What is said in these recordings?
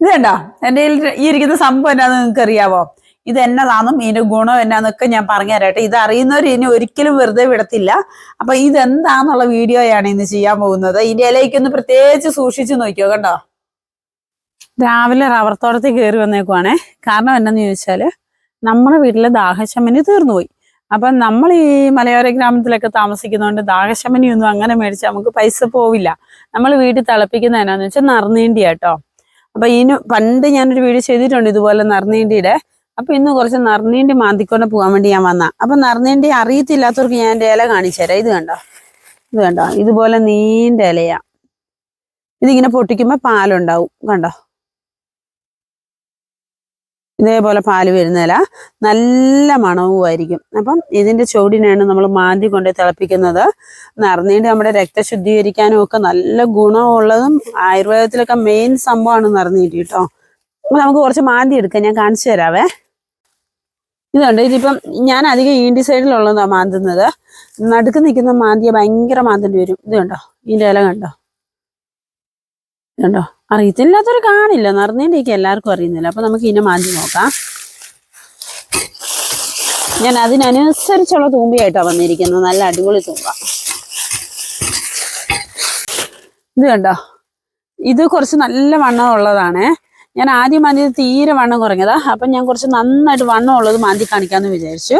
ഇത് കണ്ടോ? എന്റെ ഈ ഇരിക്കുന്ന സംഭവം എന്നാന്ന് നിങ്ങൾക്ക് അറിയാവോ ഇത് എന്നതാണെന്നും ഇതിന്റെ ഗുണം എന്നാന്നൊക്കെ ഞാൻ പറഞ്ഞു തരട്ടെ ഇത് അറിയുന്നവർ ഇനി ഒരിക്കലും വെറുതെ വിടത്തില്ല. അപ്പൊ ഇതെന്താന്നുള്ള വീഡിയോയാണ് ഇന്ന് ചെയ്യാൻ പോകുന്നത്. ഇതിന്റെ ഇലയ്ക്കൊന്ന് പ്രത്യേകിച്ച് സൂക്ഷിച്ചു നോക്കിയോ കണ്ടോ? രാവിലെ റബ്ബർ തോട്ടത്തിൽ കയറി വന്നേക്കുവാണേ. കാരണം എന്നാന്ന് ചോദിച്ചാൽ നമ്മുടെ വീട്ടിലെ ദാഹശമനി തീർന്നുപോയി. അപ്പം നമ്മൾ ഈ മലയോര ഗ്രാമത്തിലൊക്കെ താമസിക്കുന്നതുകൊണ്ട് ദാഹശമനി ഒന്നും അങ്ങനെ മേടിച്ചാൽ നമുക്ക് പൈസ പോവില്ല. നമ്മൾ വീട്ടിൽ തിളപ്പിക്കുന്ന എന്നാന്ന് വെച്ചാൽ നറുനീണ്ടി കേട്ടോ അപ്പൊ ഇതിന് പണ്ട് ഞാനൊരു വീഡിയോ ചെയ്തിട്ടുണ്ട് ഇതുപോലെ നറുനീണ്ടിയുടെ. അപ്പൊ ഇന്ന് കുറച്ച് നറുനീണ്ടി മാന്തിക്കൊണ്ട് പോകാൻ വേണ്ടി ഞാൻ വന്ന. അപ്പൊ നറുനീണ്ടി അറിയത്തില്ലാത്തവർക്ക് ഞാൻ എന്റെ ഇല കാണിച്ചു തരാം. ഇത് കണ്ടോ? ഇത് കണ്ടോ? ഇതുപോലെ നീണ്ട ഇലയാ. ഇതിങ്ങനെ പൊട്ടിക്കുമ്പോ പാലുണ്ടാവും. കണ്ടോ? ഇതേപോലെ പാൽ വരുന്ന നല്ല മണവുമായിരിക്കും. അപ്പം ഇതിന്റെ ചുവടിനാണ് നമ്മൾ മാന്തി കൊണ്ട് തിളപ്പിക്കുന്നത്. നിറഞ്ഞീണ്ട് നമ്മുടെ രക്തശുദ്ധീകരിക്കാനും ഒക്കെ നല്ല ഗുണമുള്ളതും ആയുർവേദത്തിലൊക്കെ മെയിൻ സംഭവമാണ് നറുനീണ്ടി കേട്ടോ അപ്പൊ നമുക്ക് കുറച്ച് മാന്തി എടുക്കാം. ഞാൻ കാണിച്ചു തരാവേ. ഇതുണ്ട് ഇതിപ്പം ഞാൻ അധികം ഈണ്ടി സൈഡിലുള്ളതാണ് മാന്തുന്നത്. നടുക്ക് നിൽക്കുന്ന മാന്തിയെ ഭയങ്കര മാന്തേണ്ടി വരും. ഇത് കണ്ടോ? ഇതിന്റെ ഇല കണ്ടോ? കണ്ടോ? അറിയത്തില്ലാത്തൊരു കാണില്ല. നറുനീണ്ടിയൊക്കെ എല്ലാവർക്കും അറിയുന്നില്ല. അപ്പൊ നമുക്ക് ഇതിനെ മാറ്റി നോക്കാം. ഞാൻ അതിനനുസരിച്ചുള്ള തൂമ്പിയായിട്ടാണ് വന്നിരിക്കുന്നത്. നല്ല അടിപൊളി തൂമ്പ. ഇത് കണ്ടോ? ഇത് കുറച്ച് നല്ല വണ്ണം ഉള്ളതാണേ. ഞാൻ ആദ്യം മാന്തിയത് തീരെ വണ്ണം കുറഞ്ഞതാ. അപ്പൊ ഞാൻ കുറച്ച് നന്നായിട്ട് വണ്ണം ഉള്ളത് മാന്തി കാണിക്കാന്ന് വിചാരിച്ചു.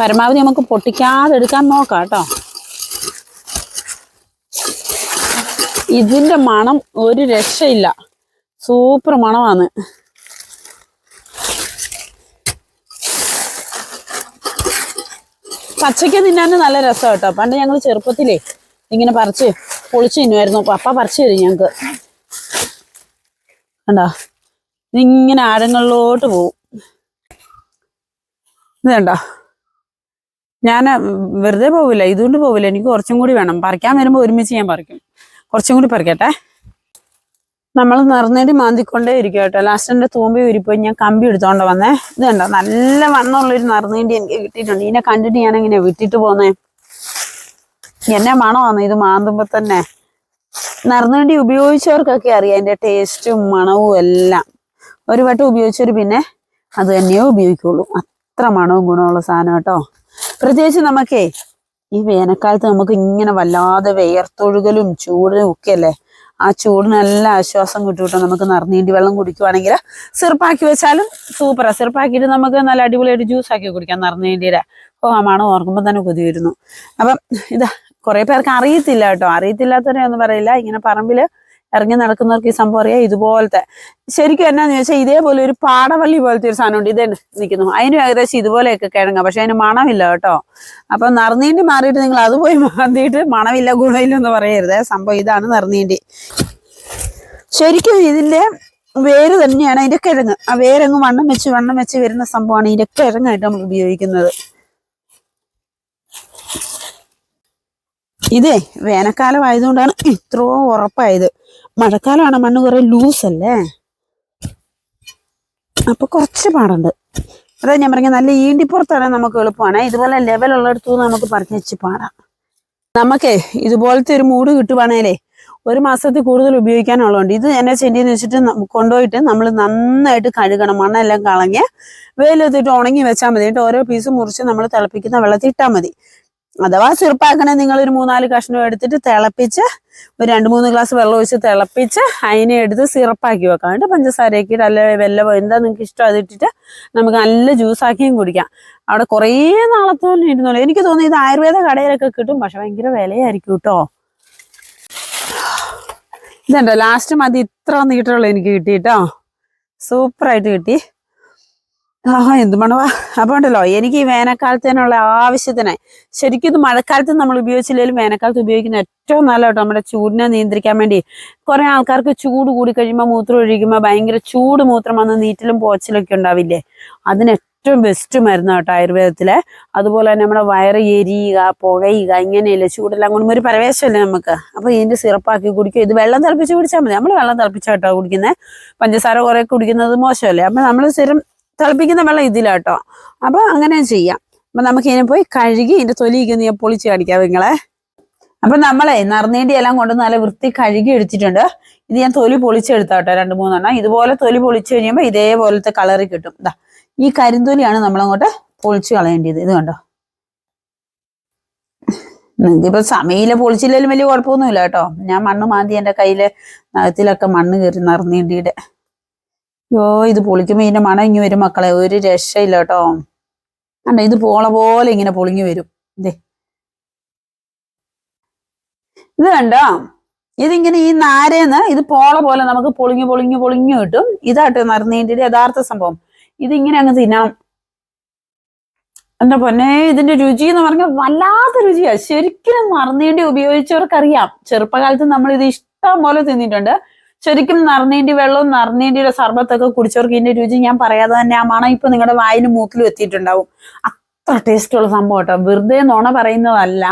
പരമാവധി നമുക്ക് പൊട്ടിക്കാതെ എടുക്കാൻ നോക്കാം കേട്ടോ. ഇതിന്റെ മണം ഒരു രക്ഷയില്ല. സൂപ്പർ മണമാണ്. പച്ചയ്ക്ക് തിന്നാൻ നല്ല രസം കേട്ടോ. പണ്ട് ഞങ്ങൾ ചെറുപ്പത്തിലേ ഇങ്ങനെ പറിച്ച് പൊളിച്ച് തിന്നുമായിരുന്നു. പപ്പ പറിച്ചു തരും ഞങ്ങക്ക്. കണ്ടോ? ഇതിങ്ങനെ ആഴങ്ങളിലോട്ട് പോവും. ഇത് കണ്ടോ? ഞാൻ വെറുതെ പോവില്ല. ഇതുകൊണ്ട് പോവില്ല. എനിക്ക് കുറച്ചും കൂടി വേണം. പറിക്കാൻ വരുമ്പോൾ ഒരുമിച്ച് ഞാൻ പറിക്കും. കുറച്ചും കൂടി പറിക്കട്ടെ. നമ്മൾ നിറഞ്ഞേടി മാന്തിക്കൊണ്ടേ ഇരിക്കും കേട്ടോ. ലാസ്റ്റ് എന്റെ തൂമ്പി ഉരിപ്പോയി. ഞാൻ കമ്പി എടുത്തോണ്ട് വന്നേ. ഇത് കണ്ടോ? നല്ല വണ്ണമുള്ളൊരു നിറഞ്ഞേണ്ടി എനിക്ക് കിട്ടിയിട്ടുണ്ട്. ഇതിനെ കണ്ടിട്ട് ഞാൻ എങ്ങനെയാ വിട്ടിട്ട് പോന്നേ? എന്നെ മണമാണ് ഇത് മാന്തുമ്പോൾ തന്നെ. നിറഞ്ഞേണ്ടി ഉപയോഗിച്ചവർക്കൊക്കെ അറിയാം അതിന്റെ ടേസ്റ്റും മണവും എല്ലാം. ഒരു വട്ടം ഉപയോഗിച്ചവർ പിന്നെ അത് തന്നെയോ ഉപയോഗിക്കുള്ളൂ. അത്ര മണവും ഗുണമുള്ള സാധനം കേട്ടോ. പ്രത്യേകിച്ച് നമുക്കേ ഈ വേനൽക്കാലത്ത് നമുക്ക് ഇങ്ങനെ വല്ലാതെ വേർത്തൊഴുകലും ചൂടും ഒക്കെ അല്ലേ ആ ചൂടിന് നല്ല ആശ്വാസം കിട്ടിയിട്ട് നമുക്ക് നിറഞ്ഞീണ്ടി വെള്ളം കുടിക്കുവാണെങ്കിൽ സിറപ്പാക്കി വെച്ചാലും സൂപ്പറാണ് സിറപ്പാക്കിയിട്ട് നമുക്ക് നല്ല അടിപൊളിയായിട്ട് ജ്യൂസ് ആക്കി കുടിക്കാം നിറഞ്ഞീണ്ടിയുടെ ഓ ആ മണം ഓർക്കുമ്പോൾ തന്നെ കൊതി വരുന്നു. അപ്പം ഇതാ കുറേ പേർക്ക് അറിയത്തില്ല കേട്ടോ. അറിയത്തില്ലാത്തവരെ ഒന്നും പറയില്ല. ഇങ്ങനെ പറമ്പിൽ ഇറങ്ങി നടക്കുന്നവർക്ക് ഈ സംഭവം അറിയാം. ഇതുപോലത്തെ ശരിക്കും എന്നാന്ന് ചോദിച്ചാൽ ഇതേപോലെ ഒരു പാടവള്ളി പോലത്തെ ഒരു സാധനം ഉണ്ട്. ഇതേ നിൽക്കുന്നു അതിനും ഏകദേശം ഇതുപോലെയൊക്കെ കിഴങ്ങ. പക്ഷെ അതിന് മണമില്ല കേട്ടോ. അപ്പൊ നറുനീണ്ടി മാറിയിട്ട് നിങ്ങൾ അത് പോയി മാന്തിയിട്ട് മണമില്ല ഗുണമില്ല എന്ന് പറയരുത്. സംഭവം ഇതാണ് നറുനീണ്ടി. ശരിക്കും ഇതിന്റെ വേര് തന്നെയാണ് അതിന്റെ കിഴങ്ങ്. ആ വേരങ്ങ് വണ്ണം വെച്ച് വണ്ണം വെച്ച് വരുന്ന സംഭവമാണ് ഇതിന്റെ കിഴങ്ങായിട്ട് നമ്മൾ ഉപയോഗിക്കുന്നത്. ഇതേ വേനൽക്കാലം ആയതുകൊണ്ടാണ് ഇത്രയും ഉറപ്പായത്. മഴക്കാലമാണ് മണ്ണ് കുറേ ലൂസല്ലേ അല്ലേ? അപ്പൊ കുറച്ച് പാടുണ്ട്. അതാ ഞാൻ പറഞ്ഞ നല്ല ഈണ്ടിപ്പുറത്താണ് നമുക്ക് എളുപ്പമാണ്. ഇതുപോലെ ലെവലുള്ളിടത്തു നിന്ന് നമുക്ക് പറിച്ച് വെച്ച് പാടാം. നമുക്കേ ഇതുപോലത്തെ ഒരു മൂട് കിട്ടുവാണേലേ ഒരു മാസത്തിൽ കൂടുതൽ ഉപയോഗിക്കാനുള്ളതുണ്ട്. ഇത് എന്നെ ചെടിയെന്ന് വെച്ചിട്ട് കൊണ്ടുപോയിട്ട് നമ്മൾ നന്നായിട്ട് കഴുകണം മണ്ണെല്ലാം കളഞ്ഞ് വെയിലെത്തിട്ട് ഉണങ്ങി വെച്ചാൽ മതി. എന്നിട്ട് ഓരോ പീസ് മുറിച്ച് നമ്മൾ തിളപ്പിക്കുന്ന വെള്ളത്തിൽ ഇട്ടാൽ മതി. അഥവാ ചെറുപ്പാക്കണേ നിങ്ങൾ ഒരു മൂന്നാൽ കഷ്ണം എടുത്തിട്ട് തിളപ്പിച്ച് ഒരു രണ്ട് മൂന്ന് ഗ്ലാസ് വെള്ളം ഒഴിച്ച് തിളപ്പിച്ച് അതിനെ എടുത്ത് സിറപ്പാക്കി വെക്കാം. എന്നിട്ട് പഞ്ചസാരയൊക്കെ ഇട്ട് അല്ല വെല്ലമോ എന്താ നിങ്ങൾക്ക് ഇഷ്ടം അതിട്ടിട്ട് നമുക്ക് നല്ല ജ്യൂസാക്കിയും കുടിക്കാം. അവിടെ കുറേ നാളത്തോളം ഇരുന്നോളൂ. എനിക്ക് തോന്നി ഇത് ആയുർവേദ കടയിലൊക്കെ കിട്ടും. പക്ഷെ ഭയങ്കര വിലയായിരിക്കും കേട്ടോ. ഇതുണ്ടോ? ലാസ്റ്റ് മതി. ഇത്ര നീട്ടുള്ളൂ എനിക്ക് കിട്ടി കേട്ടോ സൂപ്പറായിട്ട് കിട്ടി. ആ എന്ത് മണവാ? അപ്പൊ ഉണ്ടല്ലോ എനിക്ക് ഈ വേനൽക്കാലത്തേനുള്ള ആവശ്യത്തിന് ശരിക്കും ഇത് മഴക്കാലത്ത് നമ്മൾ ഉപയോഗിച്ചില്ലെങ്കിലും വേനൽക്കാലത്ത് ഉപയോഗിക്കുന്ന ഏറ്റവും നല്ല കേട്ടോ നമ്മുടെ ചൂടിനെ നിയന്ത്രിക്കാൻ വേണ്ടി. കുറെ ആൾക്കാർക്ക് ചൂട് കൂടി കഴിയുമ്പോൾ മൂത്രം ഒഴിക്കുമ്പോൾ ഭയങ്കര ചൂട് മൂത്രം വന്ന് നീറ്റിലും പോച്ചിലൊക്കെ ഉണ്ടാവില്ലേ? അതിന് ഏറ്റവും ബെസ്റ്റ് മരുന്ന് കേട്ടോ ആയുർവേദത്തിലെ. അതുപോലെ തന്നെ നമ്മുടെ വയറ് എരിയുക പുകയുക ഇങ്ങനെയല്ലേ ചൂടെല്ലാം കൊണ്ടും ഒരു പരവേശമല്ലേ നമുക്ക്? അപ്പൊ ഇതിന്റെ സിറപ്പാക്കി കുടിക്കും ഇത് വെള്ളം തിളപ്പിച്ച് കുടിച്ചാൽ മതി. നമ്മൾ വെള്ളം തിളപ്പിച്ചാട്ടോ കുടിക്കുന്നത് പഞ്ചസാര കുറെ കുടിക്കുന്നത് മോശമല്ലേ? അപ്പൊ നമ്മൾ സ്ഥിരം തിളപ്പിക്കുന്ന വെള്ളം ഇതിലാട്ടോ. അപ്പൊ അങ്ങനെ ചെയ്യാം. അപ്പൊ നമുക്ക് ഇതിനെ പോയി കഴുകി ഇതിന്റെ തൊലിയൊക്കെ നീ പൊളിച്ച് കാണിക്കാം നിങ്ങളെ. അപ്പൊ നമ്മളെ നറുനീണ്ടി എല്ലാം കൊണ്ട് നല്ല വൃത്തി കഴുകി എടുത്തിട്ടുണ്ട്. ഇത് ഞാൻ തൊലി പൊളിച്ചെടുത്താട്ടോ രണ്ട് മൂന്നെണ്ണം. ഇതുപോലെ തൊലി പൊളിച്ചു കഴിയുമ്പോൾ ഇതേപോലത്തെ കളറിൽ കിട്ടും. ഇതാ ഈ കരിന്തൊലിയാണ് നമ്മളങ്ങോട്ട് പൊളിച്ചു കളയേണ്ടത്. ഇത് കണ്ടോ? നിങ്ങൾക്ക് ഇപ്പൊ സമയിൽ പൊളിച്ചില്ലെങ്കിലും വലിയ കുഴപ്പമൊന്നുമില്ല കേട്ടോ. ഞാൻ മണ്ണ് മാന്തി എന്റെ കയ്യിൽ നഖത്തിലൊക്കെ മണ്ണ് കയറി നറുനീണ്ടിയുടെ അയ്യോ ഇത് പൊളിക്കുമ്പോ ഇതിന്റെ മണം വരും മക്കളെ. ഒരു രക്ഷയില്ല കേട്ടോ. കണ്ടോ ഇത് പോള പോലെ ഇങ്ങനെ പൊളിഞ്ഞു വരും. ഇതേ ഇത് കണ്ടോ? ഇതിങ്ങനെ ഈ നാരേന്ന് ഇത് പോള പോലെ നമുക്ക് പൊളിഞ്ഞു പൊളിഞ്ഞു പൊളിഞ്ഞു കിട്ടും. ഇതാട്ടോ നറുനീണ്ടിയുടെ യഥാർത്ഥ സംഭവം. ഇതിങ്ങനെ അങ്ങ് തിന്നാം. എന്റെ പൊന്നെ ഇതിന്റെ രുചി എന്ന് പറഞ്ഞാൽ വല്ലാത്ത രുചിയാ. ശരിക്കും മറന്നേണ്ടി ഉപയോഗിച്ചവർക്കറിയാം. ചെറുപ്പകാലത്ത് നമ്മൾ ഇത് ഇഷ്ടം പോലെ തിന്നിട്ടുണ്ട്. ശരിക്കും നറുനീണ്ടി വെള്ളവും നറുനീണ്ടിയുടെ സർബത്തൊക്കെ കുടിച്ചവർക്ക് ഇതിന്റെ രുചി ഞാൻ പറയാതെ തന്നെ ആ മണം ഇപ്പൊ നിങ്ങളുടെ വായിലും മൂക്കിലും എത്തിയിട്ടുണ്ടാവും. അത്ര ടേസ്റ്റ് ഉള്ള സംഭവം കേട്ടോ. വെറുതെ നോണ പറയുന്നതല്ല.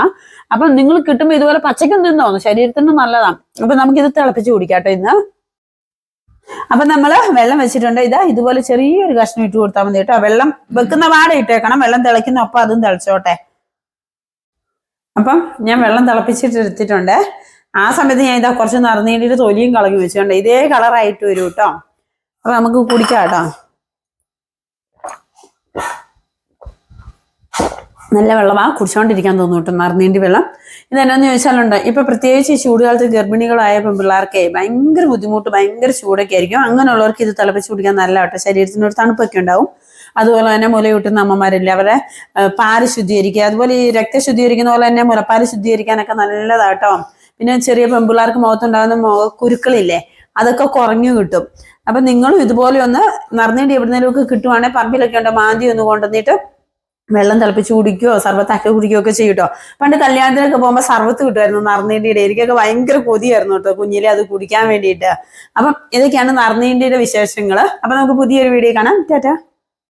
അപ്പൊ നിങ്ങൾ കിട്ടുമ്പോൾ ഇതുപോലെ പച്ചക്കും തിന്നോന്നു ശരീരത്തിന് നല്ലതാണ് അപ്പൊ ഇത് തിളപ്പിച്ച് കുടിക്കാട്ടോ ഇന്ന്. അപ്പൊ നമ്മൾ വെള്ളം വെച്ചിട്ടുണ്ട്. ഇതാ ഇതുപോലെ ചെറിയൊരു കഷ്ണം ഇട്ട് കൊടുത്താൽ മതി കേട്ടോ. വെള്ളം വെക്കുന്ന പാടെ ഇട്ടേക്കണം. വെള്ളം തിളയ്ക്കുന്ന ഒപ്പം അതും തിളച്ചോട്ടെ. അപ്പം ഞാൻ വെള്ളം തിളപ്പിച്ചിട്ട് എടുത്തിട്ടുണ്ട്. ആ സമയത്ത് ഞാൻ ഇതാ കുറച്ച് നിറനീണ്ടിട്ട് തൊലിയും കളഞ്ഞു വെച്ചുകൊണ്ട് ഇതേ കളറായിട്ട് വരും കേട്ടോ അപ്പൊ നമുക്ക് കുടിക്കാം കേട്ടോ നല്ല വെള്ളമാ കുടിച്ചോണ്ടിരിക്കാൻ തോന്നും കേട്ടോ വെള്ളം. വെള്ളം ഇതെന്നാന്ന് ചോദിച്ചാലുണ്ട് ഇപ്പൊ പ്രത്യേകിച്ച് ചൂടുകാലത്ത് ഗർഭിണികളായ പെൺപിള്ളേർക്ക് ഭയങ്കര ബുദ്ധിമുട്ട് ഭയങ്കര ചൂടൊക്കെ ആയിരിക്കും. അങ്ങനെയുള്ളവർക്ക് ഇത് തിളപ്പിച്ച് കുടിക്കാൻ നല്ല കേട്ടോ ശരീരത്തിനൊരു തണുപ്പൊക്കെ ഉണ്ടാവും. അതുപോലെ തന്നെ മുലയൂട്ടുന്ന അമ്മമാരില്ലേ അവരെ പാൽ ശുദ്ധീകരിക്കുക. അതുപോലെ ഈ രക്തം ശുദ്ധീകരിക്കുന്ന പോലെ തന്നെ മുലപ്പാൽ ശുദ്ധീകരിക്കാനൊക്കെ നല്ലതാട്ടോ പിന്നെ ചെറിയ പെമ്പിള്ളാർക്ക് മുഖത്തുണ്ടാകുന്ന മുഖ കുരുക്കളില്ലേ അതൊക്കെ കുറഞ്ഞു കിട്ടും. അപ്പൊ നിങ്ങളും ഇതുപോലെ ഒന്ന് നിറഞ്ഞിട്ട് എവിടുന്നേലും ഒക്കെ കിട്ടുവാണെങ്കിൽ പറമ്പിലൊക്കെ ഉണ്ടോ മാന്തി ഒന്ന് കൊണ്ടുവന്നിട്ട് വെള്ളം തിളപ്പിച്ച് കുടിക്കുകയോ സർബത്താക്കി കുടിക്കുകയോ ഒക്കെ ചെയ്യൂട്ടോ. പണ്ട് കല്യാണത്തിനൊക്കെ പോകുമ്പോൾ സർബത്ത് കിട്ടുമായിരുന്നു നറുനീണ്ടിയുടെ എനിക്കൊക്കെ ഭയങ്കര കൊതിയായിരുന്നു കേട്ടോ കുഞ്ഞിലെ അത് കുടിക്കാൻ വേണ്ടിയിട്ട്. അപ്പം ഇതൊക്കെയാണ് നറുനീണ്ടിയുടെ വിശേഷങ്ങൾ അപ്പം നമുക്ക് പുതിയൊരു വീഡിയോ കാണാം. ടാറ്റാ.